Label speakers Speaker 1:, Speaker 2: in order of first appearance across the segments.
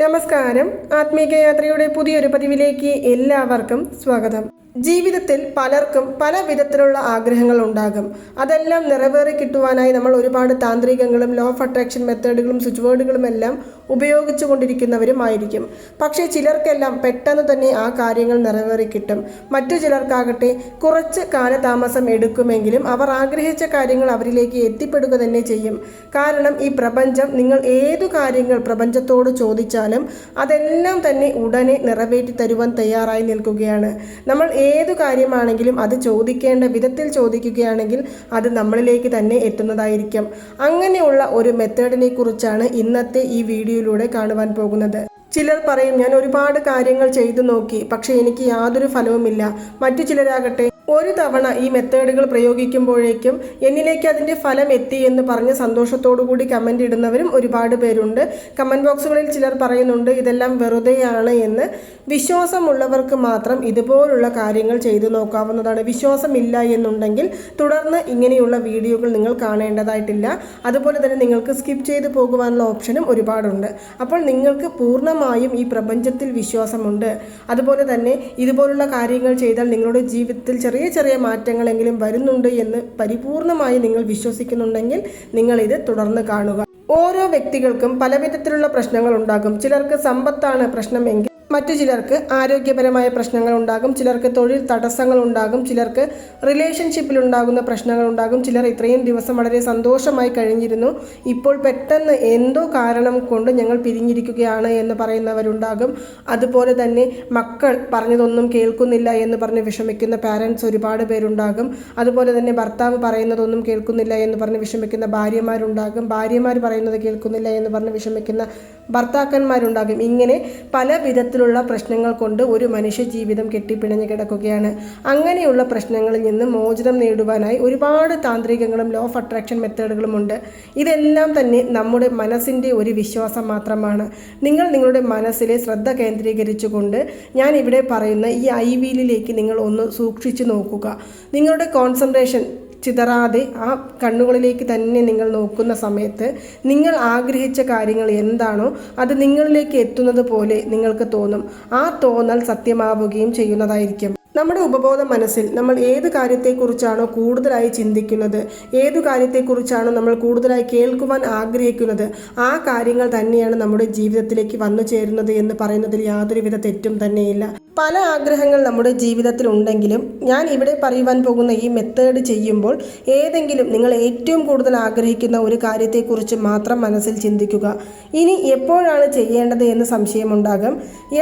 Speaker 1: നമസ്കാരം. ആത്മീക യാത്രയുടെ പുതിയൊരു പതിവിലേക്ക് എല്ലാവർക്കും സ്വാഗതം. ജീവിതത്തിൽ പലർക്കും പല വിധത്തിലുള്ള ആഗ്രഹങ്ങൾ ഉണ്ടാകും. അതെല്ലാം നിറവേറി കിട്ടുവാനായി നമ്മൾ ഒരുപാട് താന്ത്രികങ്ങളും ലോ ഓഫ് അട്രാക്ഷൻ മെത്തേഡുകളും സ്വിച്ച് വേർഡുകളും എല്ലാം ഉപയോഗിച്ചു കൊണ്ടിരിക്കുന്നവരുമായിരിക്കും പക്ഷേ ചിലർക്കെല്ലാം പെട്ടെന്ന് തന്നെ ആ കാര്യങ്ങൾ നിറവേറി കിട്ടും. മറ്റു ചിലർക്കാകട്ടെ കുറച്ച് കാലതാമസം എടുക്കുമെങ്കിലും അവർ ആഗ്രഹിച്ച കാര്യങ്ങൾ അവരിലേക്ക് എത്തിപ്പെടുക തന്നെ ചെയ്യും. കാരണം ഈ പ്രപഞ്ചം നിങ്ങൾ ഏതു കാര്യങ്ങൾ പ്രപഞ്ചത്തോട് ചോദിച്ചാലും അതെല്ലാം തന്നെ ഉടനെ നിറവേറ്റി തരുവാൻ തയ്യാറായി നിൽക്കുകയാണ്. നമ്മൾ ഏതു കാര്യമാണെങ്കിലും അത് ചോദിക്കേണ്ട വിധത്തിൽ ചോദിക്കുകയാണെങ്കിൽ അത് നമ്മളിലേക്ക് തന്നെ എത്തുന്നതായിരിക്കും. അങ്ങനെയുള്ള ഒരു മെത്തേഡിനെ കുറിച്ചാണ് ഇന്നത്തെ ഈ വീഡിയോയിലൂടെ കാണുവാൻ പോകുന്നത്. ചിലർ പറയും ഞാൻ ഒരുപാട് കാര്യങ്ങൾ ചെയ്തു നോക്കി പക്ഷേ എനിക്ക് യാതൊരു ഫലവുമില്ല. മറ്റു ചിലരാകട്ടെ ഒരു തവണ ഈ മെത്തേഡുകൾ പ്രയോഗിക്കുമ്പോഴേക്കും എന്നിലേക്ക് അതിന്റെ ഫലം എത്തി എന്ന് പറഞ്ഞ് സന്തോഷത്തോടു കൂടി കമന്റ് ഇടുന്നവരും ഒരുപാട് പേരുണ്ട്. കമന്റ് ബോക്സുകളിൽ ചിലർ പറയുന്നുണ്ട് ഇതെല്ലാം വെറുതെയാണ് എന്ന്. വിശ്വാസമുള്ളവർക്ക് മാത്രം ഇതുപോലുള്ള കാര്യങ്ങൾ ചെയ്തു നോക്കാവുന്നതാണ്. വിശ്വാസമില്ല എന്നുണ്ടെങ്കിൽ തുടർന്ന് ഇങ്ങനെയുള്ള വീഡിയോകൾ നിങ്ങൾ കാണേണ്ടതായിട്ടില്ല. അതുപോലെ തന്നെ നിങ്ങൾക്ക് സ്കിപ്പ് ചെയ്ത് പോകുവാനുള്ള ഓപ്ഷനും ഒരുപാടുണ്ട്. അപ്പോൾ നിങ്ങൾക്ക് പൂർണമായും ഈ പ്രപഞ്ചത്തിൽ വിശ്വാസമുണ്ട്. അതുപോലെ തന്നെ ഇതുപോലുള്ള കാര്യങ്ങൾ ചെയ്താൽ നിങ്ങളുടെ ജീവിതത്തിൽ ചെറിയ ചെറിയ ചെറിയ മാറ്റങ്ങളെങ്കിലും വരുന്നുണ്ട് എന്ന് പരിപൂർണമായി നിങ്ങൾ വിശ്വസിക്കുന്നുണ്ടെങ്കിൽ നിങ്ങൾ ഇത് തുടർന്ന് കാണുക. ഓരോ വ്യക്തികൾക്കും പല വിധത്തിലുള്ള പ്രശ്നങ്ങൾ ഉണ്ടാകും. ചിലർക്ക് സമ്പത്താണ് പ്രശ്നമെങ്കിൽ മറ്റു ചിലർക്ക് ആരോഗ്യപരമായ പ്രശ്നങ്ങൾ ഉണ്ടാകും ചിലർക്ക് തൊഴിൽ തടസ്സങ്ങൾ ഉണ്ടാകും ചിലർക്ക് റിലേഷൻഷിപ്പിൽ ഉണ്ടാകുന്ന പ്രശ്നങ്ങൾ ഉണ്ടാകും. ചിലർ ഇത്രയും ദിവസം വളരെ സന്തോഷമായി കഴിഞ്ഞിരുന്നു. ഇപ്പോൾ പെട്ടെന്ന് എന്തോ കാരണം കൊണ്ട് ഞങ്ങൾ പിരിഞ്ഞിരിക്കുകയാണ് എന്ന് പറയുന്നവരുണ്ടാകും. അതുപോലെ തന്നെ മക്കൾ പറഞ്ഞതൊന്നും കേൾക്കുന്നില്ല എന്ന് പറഞ്ഞ് വിഷമിക്കുന്ന പാരൻസ് ഒരുപാട് പേരുണ്ടാകും. അതുപോലെ തന്നെ ഭർത്താവ് പറയുന്നതൊന്നും കേൾക്കുന്നില്ല എന്ന് പറഞ്ഞ് വിഷമിക്കുന്ന ഭാര്യമാരുണ്ടാകും. ഭാര്യമാർ പറയുന്നത് കേൾക്കുന്നില്ല എന്ന് പറഞ്ഞ് വിഷമിക്കുന്ന ഭർത്താക്കന്മാരുണ്ടാകും. ഇങ്ങനെ പല വിധത്തിലുള്ള പ്രശ്നങ്ങൾ കൊണ്ട് ഒരു മനുഷ്യ ജീവിതം കെട്ടിപ്പിണഞ്ഞ് കിടക്കുകയാണ്. അങ്ങനെയുള്ള പ്രശ്നങ്ങളിൽ നിന്ന് മോചനം നേടുവാനായി ഒരുപാട് താന്ത്രികങ്ങളും ലോ ഓഫ് അട്രാക്ഷൻ മെത്തേഡുകളും ഉണ്ട്. ഇതെല്ലാം തന്നെ നമ്മുടെ മനസ്സിന്റെ ഒരു വിശ്വാസം മാത്രമാണ്. നിങ്ങൾ നിങ്ങളുടെ മനസ്സിലെ ശ്രദ്ധ കേന്ദ്രീകരിച്ചുകൊണ്ട് ഞാൻ ഇവിടെ പറയുന്ന ഈ ഐ വീലിലേക്ക് നിങ്ങൾ ഒന്ന് സൂക്ഷിച്ചു നോക്കുക. നിങ്ങളുടെ കോൺസെൻട്രേഷൻ ചിതറാതെ ആ കണ്ണുകളിലേക്ക് തന്നെ നിങ്ങൾ നോക്കുന്ന സമയത്ത് നിങ്ങൾ ആഗ്രഹിച്ച കാര്യങ്ങൾ എന്താണോ അത് നിങ്ങളിലേക്ക് എത്തുന്നത് പോലെ നിങ്ങൾക്ക് തോന്നും. ആ തോന്നൽ സത്യമാവുകയും ചെയ്യുന്നതായിരിക്കും. നമ്മുടെ ഉപബോധ മനസ്സിൽ നമ്മൾ ഏത് കാര്യത്തെക്കുറിച്ചാണോ കൂടുതലായി ചിന്തിക്കുന്നത് ഏത് കാര്യത്തെക്കുറിച്ചാണോ നമ്മൾ കൂടുതലായി കേൾക്കുവാൻ ആഗ്രഹിക്കുന്നത് ആ കാര്യങ്ങൾ തന്നെയാണ് നമ്മുടെ ജീവിതത്തിലേക്ക് വന്നു ചേരുന്നത് എന്ന് പറയുന്നതിൽ യാതൊരുവിധ തെറ്റും തന്നെയില്ല. പല ആഗ്രഹങ്ങൾ നമ്മുടെ ജീവിതത്തിൽ ഉണ്ടെങ്കിലും ഞാൻ ഇവിടെ പറയുവാൻ പോകുന്ന ഈ മെത്തേഡ് ചെയ്യുമ്പോൾ ഏതെങ്കിലും നിങ്ങൾ ഏറ്റവും കൂടുതൽ ആഗ്രഹിക്കുന്ന ഒരു കാര്യത്തെക്കുറിച്ച് മാത്രം മനസ്സിൽ ചിന്തിക്കുക. ഇനി എപ്പോഴാണ് ചെയ്യേണ്ടത് എന്ന് സംശയമുണ്ടാകും.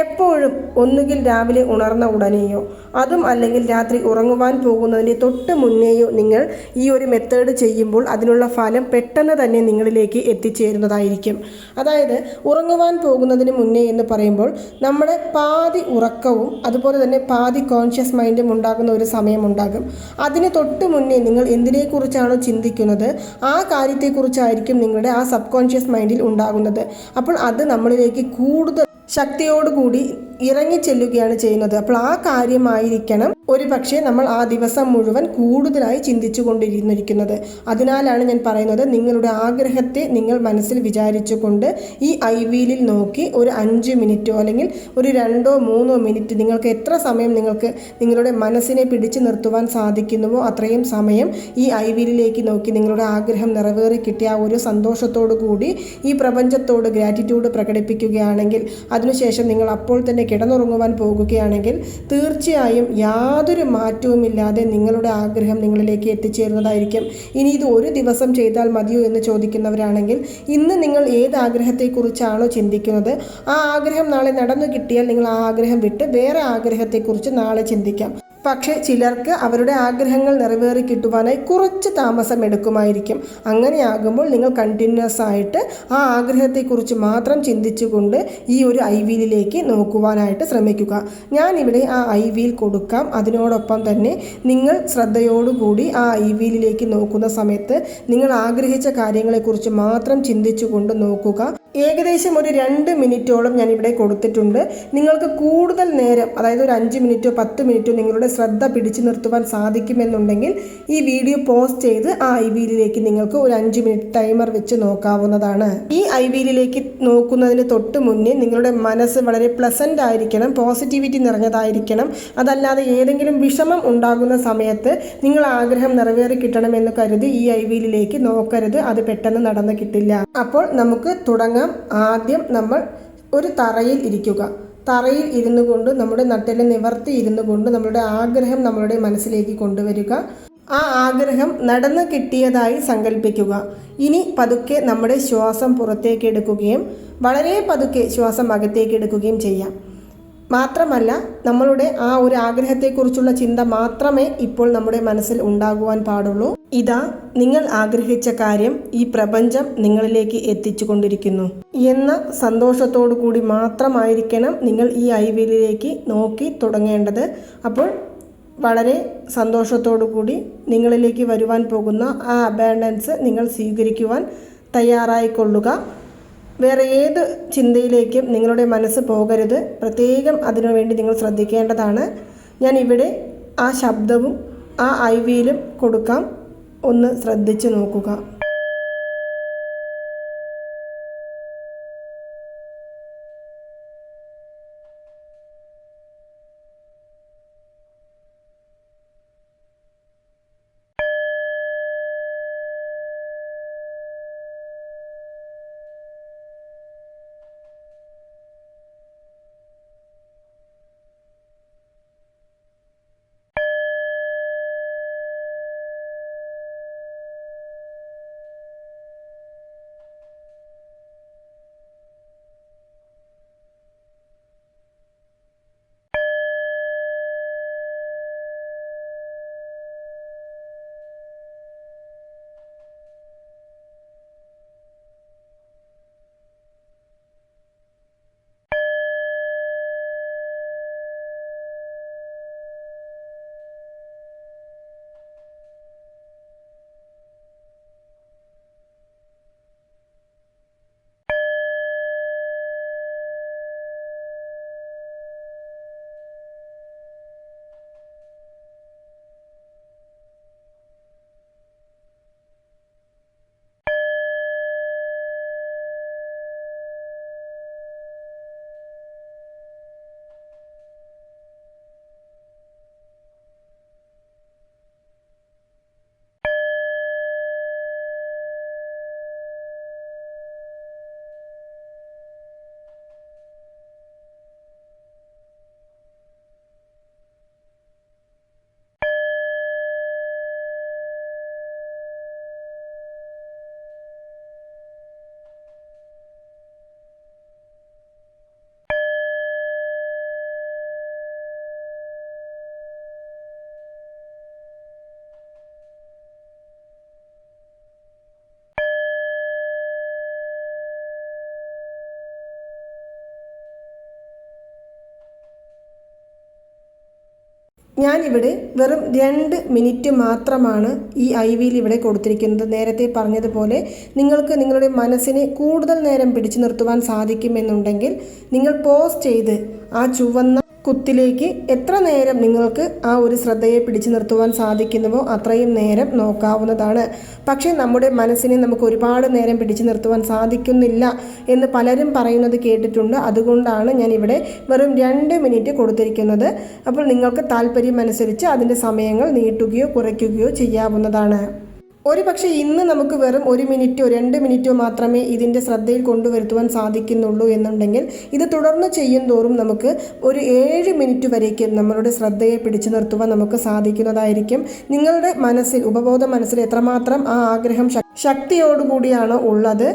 Speaker 1: എപ്പോഴും ഒന്നുകിൽ രാവിലെ ഉണർന്ന ഉടനെയോ അതും അല്ലെങ്കിൽ രാത്രി ഉറങ്ങുവാൻ പോകുന്നതിന് തൊട്ട് മുന്നേയോ നിങ്ങൾ ഈ ഒരു മെത്തേഡ് ചെയ്യുമ്പോൾ അതിനുള്ള ഫലം പെട്ടെന്ന് തന്നെ നിങ്ങളിലേക്ക് എത്തിച്ചേരുന്നതായിരിക്കും. അതായത് ഉറങ്ങുവാൻ പോകുന്നതിന് മുന്നേ എന്ന് പറയുമ്പോൾ നമ്മുടെ പാതി ഉറക്കവും അതുപോലെ തന്നെ പാതി കോൺഷ്യസ് മൈൻഡും ഉണ്ടാകുന്ന ഒരു സമയമുണ്ടാകും അതിന് തൊട്ട് മുന്നേ നിങ്ങൾ എന്തിനെക്കുറിച്ചാണോ ചിന്തിക്കുന്നത് ആ കാര്യത്തെക്കുറിച്ചായിരിക്കും നിങ്ങളുടെ ആ സബ് കോൺഷ്യസ് മൈൻഡിൽ ഉണ്ടാകുന്നത്. അപ്പോൾ അത് നമ്മളിലേക്ക് കൂടുതൽ ശക്തിയോടുകൂടി ഇറങ്ങിച്ചെല്ലുകയാണ് ചെയ്യുന്നത്. അപ്പോൾ ആ കാര്യമായിരിക്കണം ഒരു പക്ഷേ നമ്മൾ ആ ദിവസം മുഴുവൻ കൂടുതലായി ചിന്തിച്ചു കൊണ്ടിരുന്നിരിക്കുന്നത് അതിനാലാണ് ഞാൻ പറയുന്നത് നിങ്ങളുടെ ആഗ്രഹത്തെ നിങ്ങൾ മനസ്സിൽ വിചാരിച്ചുകൊണ്ട് ഈ ഐ വീലിൽ നോക്കി ഒരു അഞ്ച് മിനിറ്റോ അല്ലെങ്കിൽ ഒരു രണ്ടോ മൂന്നോ മിനിറ്റ് നിങ്ങൾക്ക് എത്ര സമയം നിങ്ങൾക്ക് നിങ്ങളുടെ മനസ്സിനെ പിടിച്ചു നിർത്തുവാൻ സാധിക്കുന്നുവോ അത്രയും സമയം ഈ ഐ വീലിലേക്ക് നോക്കി നിങ്ങളുടെ ആഗ്രഹം നിറവേറി കിട്ടിയ ഒരു സന്തോഷത്തോടു കൂടി ഈ പ്രപഞ്ചത്തോട് ഗ്രാറ്റിറ്റ്യൂഡ് പ്രകടിപ്പിക്കുകയാണെങ്കിൽ അതിനുശേഷം നിങ്ങൾ അപ്പോൾ തന്നെ കിടന്നുറങ്ങുവാൻ പോകുകയാണെങ്കിൽ തീർച്ചയായും യാതൊരു മാറ്റവുമില്ലാതെ നിങ്ങളുടെ ആഗ്രഹം നിങ്ങളിലേക്ക് എത്തിച്ചേരുന്നതായിരിക്കും. ഇനി ഇത് ഒരു ദിവസം ചെയ്താൽ മതിയോ എന്ന് ചോദിക്കുന്നവരാണെങ്കിൽ ഇന്ന് നിങ്ങൾ ഏത് ആഗ്രഹത്തെക്കുറിച്ചാണോ ചിന്തിക്കുന്നത്? ആ ആഗ്രഹം നാളെ നടന്നു കിട്ടിയാൽ നിങ്ങൾ ആ ആഗ്രഹം വിട്ട് വേറെ ആഗ്രഹത്തെക്കുറിച്ച് നാളെ ചിന്തിക്കാം. പക്ഷേ ചിലർക്ക് അവരുടെ ആഗ്രഹങ്ങൾ നിറവേറി കിട്ടുവാനായി കുറച്ച് താമസം എടുക്കുമായിരിക്കും അങ്ങനെയാകുമ്പോൾ നിങ്ങൾ കണ്ടിന്യൂസ് ആയിട്ട് ആ ആഗ്രഹത്തെക്കുറിച്ച് മാത്രം ചിന്തിച്ചുകൊണ്ട് ഈ ഒരു ഐ വീലിലേക്ക് നോക്കുവാനായിട്ട് ശ്രമിക്കുക. ഞാനിവിടെ ആ ഐ വീൽ കൊടുക്കാം. അതിനോടൊപ്പം തന്നെ നിങ്ങൾ ശ്രദ്ധയോടുകൂടി ആ ഐ വീലിലേക്ക് നോക്കുന്ന സമയത്ത് നിങ്ങൾ ആഗ്രഹിച്ച കാര്യങ്ങളെക്കുറിച്ച് മാത്രം ചിന്തിച്ചുകൊണ്ട് നോക്കുക. ഏകദേശം ഒരു രണ്ട് മിനിറ്റോളം ഞാൻ ഇവിടെ കൊടുത്തിട്ടുണ്ട്. നിങ്ങൾക്ക് കൂടുതൽ നേരം അതായത് ഒരു അഞ്ച് മിനിറ്റോ പത്ത് മിനിറ്റോ നിങ്ങളുടെ ശ്രദ്ധ പിടിച്ചു നിർത്തുവാൻ സാധിക്കുമെന്നുണ്ടെങ്കിൽ ഈ വീഡിയോ പോസ്റ്റ് ചെയ്ത് ആ ഐ വിയിലേക്ക് നിങ്ങൾക്ക് ഒരു അഞ്ച് മിനിറ്റ് ടൈമർ വെച്ച് നോക്കാവുന്നതാണ്. ഈ ഐ വിയിലേക്ക് നോക്കുന്നതിന് തൊട്ട് മുന്നേ നിങ്ങളുടെ മനസ്സ് വളരെ പ്ലസന്റ് ആയിരിക്കണം പോസിറ്റിവിറ്റി നിറഞ്ഞതായിരിക്കണം. അതല്ലാതെ ഏതെങ്കിലും വിഷമം ഉണ്ടാകുന്ന സമയത്ത് നിങ്ങൾ ആഗ്രഹം നിറവേറി കിട്ടണമെന്ന് കരുതി ഈ ഐ വിയിലേക്ക് നോക്കരുത് അത് പെട്ടെന്ന് നടന്നു കിട്ടില്ല. അപ്പോൾ നമുക്ക് തുടങ്ങാം. ആദ്യം നമ്മൾ ഒരു തറയിൽ ഇരിക്കുക. തറയിൽ ഇരുന്നു കൊണ്ട് നമ്മുടെ നട്ടിൽ നിവർത്തി ഇരുന്നു കൊണ്ട് നമ്മുടെ ആഗ്രഹം നമ്മളുടെ മനസ്സിലേക്ക് കൊണ്ടുവരിക. ആ ആഗ്രഹം നടന്നു കിട്ടിയതായി സങ്കല്പിക്കുക ഇനി പതുക്കെ നമ്മുടെ ശ്വാസം പുറത്തേക്ക് എടുക്കുകയും വളരെ പതുക്കെ ശ്വാസം അകത്തേക്ക് എടുക്കുകയും ചെയ്യാം. മാത്രമല്ല നമ്മളുടെ ആ ഒരു ആഗ്രഹത്തെക്കുറിച്ചുള്ള ചിന്ത മാത്രമേ ഇപ്പോൾ നമ്മുടെ മനസ്സിൽ ഉണ്ടാകുവാൻ പാടുള്ളൂ. ഇതാ നിങ്ങൾ ആഗ്രഹിച്ച കാര്യം ഈ പ്രപഞ്ചം നിങ്ങളിലേക്ക് എത്തിച്ചു കൊണ്ടിരിക്കുന്നു എന്ന സന്തോഷത്തോടു കൂടി മാത്രമായിരിക്കണം നിങ്ങൾ ഈ ഐവിയിലേക്ക് നോക്കി തുടങ്ങേണ്ടത്. അപ്പോൾ വളരെ സന്തോഷത്തോടു കൂടി നിങ്ങളിലേക്ക് വരുവാൻ പോകുന്ന ആ അബാൻഡൻസ് നിങ്ങൾ സ്വീകരിക്കുവാൻ തയ്യാറായിക്കൊള്ളുക. വേറെ ഏത് ചിന്തയിലേക്കും നിങ്ങളുടെ മനസ്സ് പോകരുത്. പ്രത്യേകം അതിനുവേണ്ടി നിങ്ങൾ ശ്രദ്ധിക്കേണ്ടതാണ്. ഞാൻ ഇവിടെ ആ ശബ്ദവും ആ ഐ വിയിലും കൊടുക്കാം. ഒന്ന് ശ്രദ്ധിച്ചു നോക്കുക. ഞാനിവിടെ വെറും രണ്ട് മിനിറ്റ് മാത്രമാണ് ഈ ഐ വിയിൽ ഇവിടെ കൊടുത്തിരിക്കുന്നത്. നേരത്തെ പറഞ്ഞതുപോലെ നിങ്ങൾക്ക് നിങ്ങളുടെ മനസ്സിനെ കൂടുതൽ നേരം പിടിച്ചു നിർത്തുവാൻ സാധിക്കുമെന്നുണ്ടെങ്കിൽ നിങ്ങൾ പോസ് ചെയ്ത് ആ ചുവന്ന കുത്തിലേക്ക് എത്ര നേരം നിങ്ങൾക്ക് ആ ഒരു ശ്രദ്ധയെ പിടിച്ചു നിർത്തുവാൻ സാധിക്കുന്നുവോ അത്രയും നേരം നോക്കാവുന്നതാണ്. പക്ഷേ നമ്മുടെ മനസ്സിനെ നമുക്ക് ഒരുപാട് നേരം പിടിച്ചു നിർത്തുവാൻ സാധിക്കുന്നില്ല എന്ന് പലരും പറയുന്നത് കേട്ടിട്ടുണ്ട്. അതുകൊണ്ടാണ് ഞാൻ ഇവിടെ വെറും രണ്ട് മിനിറ്റ് കൊടുത്തിരിക്കുന്നത്. അപ്പോൾ നിങ്ങൾക്ക് താല്പര്യമനുസരിച്ച് അതിന്റെ സമയങ്ങൾ നീട്ടുകയോ കുറയ്ക്കുകയോ ചെയ്യാവുന്നതാണ്. ഒരു പക്ഷേ ഇന്ന് നമുക്ക് വെറും ഒരു മിനിറ്റോ രണ്ട് മിനിറ്റോ മാത്രമേ ഇതിന്റെ ശ്രദ്ധയിൽ കൊണ്ടുവരുത്തുവാൻ സാധിക്കുന്നുള്ളൂ എന്നുണ്ടെങ്കിൽ ഇത് തുടർന്ന് ചെയ്യും തോറും നമുക്ക് ഒരു ഏഴ് മിനിറ്റ് വരേക്കും നമ്മളുടെ ശ്രദ്ധയെ പിടിച്ചു നിർത്തുവാൻ നമുക്ക് സാധിക്കുന്നതായിരിക്കും. നിങ്ങളുടെ മനസ്സിൽ ഉപബോധ മനസ്സിൽ എത്രമാത്രം ആ ആഗ്രഹം ശക്തിയോടുകൂടിയാണ് ഉള്ളത്?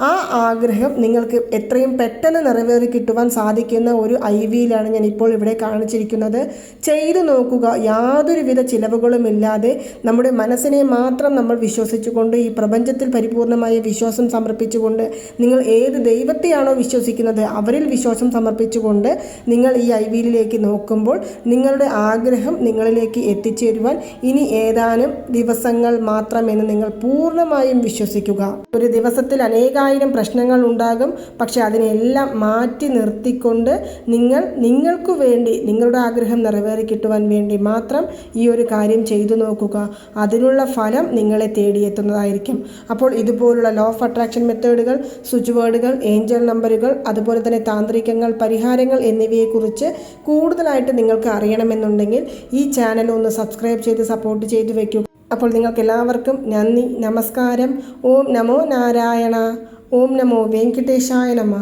Speaker 1: ആ ആഗ്രഹം നിങ്ങൾക്ക് എത്രയും പെട്ടെന്ന് നിറവേറി കിട്ടുവാൻ സാധിക്കുന്ന ഒരു ഐ വിയിലാണ് ഞാൻ ഇപ്പോൾ ഇവിടെ കാണിച്ചിരിക്കുന്നത്. ചെയ്തു നോക്കുക യാതൊരുവിധ ചിലവുകളും ഇല്ലാതെ നമ്മുടെ മനസ്സിനെ മാത്രം നമ്മൾ വിശ്വസിച്ചുകൊണ്ട് ഈ പ്രപഞ്ചത്തിൽ പരിപൂർണമായ വിശ്വാസം സമർപ്പിച്ചുകൊണ്ട് നിങ്ങൾ ഏത് ദൈവത്തെയാണോ വിശ്വസിക്കുന്നത് അവരിൽ വിശ്വാസം സമർപ്പിച്ചുകൊണ്ട് നിങ്ങൾ ഈ ഐ വിയിലേക്ക് നോക്കുമ്പോൾ നിങ്ങളുടെ ആഗ്രഹം നിങ്ങളിലേക്ക് എത്തിച്ചേരുവാൻ ഇനി ഏതാനും ദിവസങ്ങൾ മാത്രമെന്ന് നിങ്ങൾ പൂർണമായും വിശ്വസിക്കുക. ഒരു ദിവസത്തിൽ അനേക പതിനായിരം പ്രശ്നങ്ങൾ ഉണ്ടാകും. പക്ഷെ അതിനെല്ലാം മാറ്റി നിർത്തിക്കൊണ്ട് നിങ്ങൾ നിങ്ങൾക്ക് വേണ്ടി നിങ്ങളുടെ ആഗ്രഹം നിറവേറി കിട്ടുവാൻ വേണ്ടി മാത്രം ഈ ഒരു കാര്യം ചെയ്തു നോക്കുക. അതിനുള്ള ഫലം നിങ്ങളെ തേടിയെത്തുന്നതായിരിക്കും. അപ്പോൾ ഇതുപോലുള്ള ലോ ഓഫ് അട്രാക്ഷൻ മെത്തേഡുകൾ സ്വിച്ച് വേർഡുകൾ ഏഞ്ചൽ നമ്പറുകൾ അതുപോലെ തന്നെ താന്ത്രികങ്ങൾ പരിഹാരങ്ങൾ എന്നിവയെക്കുറിച്ച് കൂടുതലായിട്ട് നിങ്ങൾക്ക് അറിയണമെന്നുണ്ടെങ്കിൽ ഈ ചാനൽ ഒന്ന് സബ്സ്ക്രൈബ് ചെയ്ത് സപ്പോർട്ട് ചെയ്ത് വയ്ക്കുക അപ്പോൾ നിങ്ങൾക്ക് എല്ലാവർക്കും നന്ദി നമസ്കാരം. ഓം നമോ നാരായണ. ഓം നമോ വെങ്കടേശായ നമ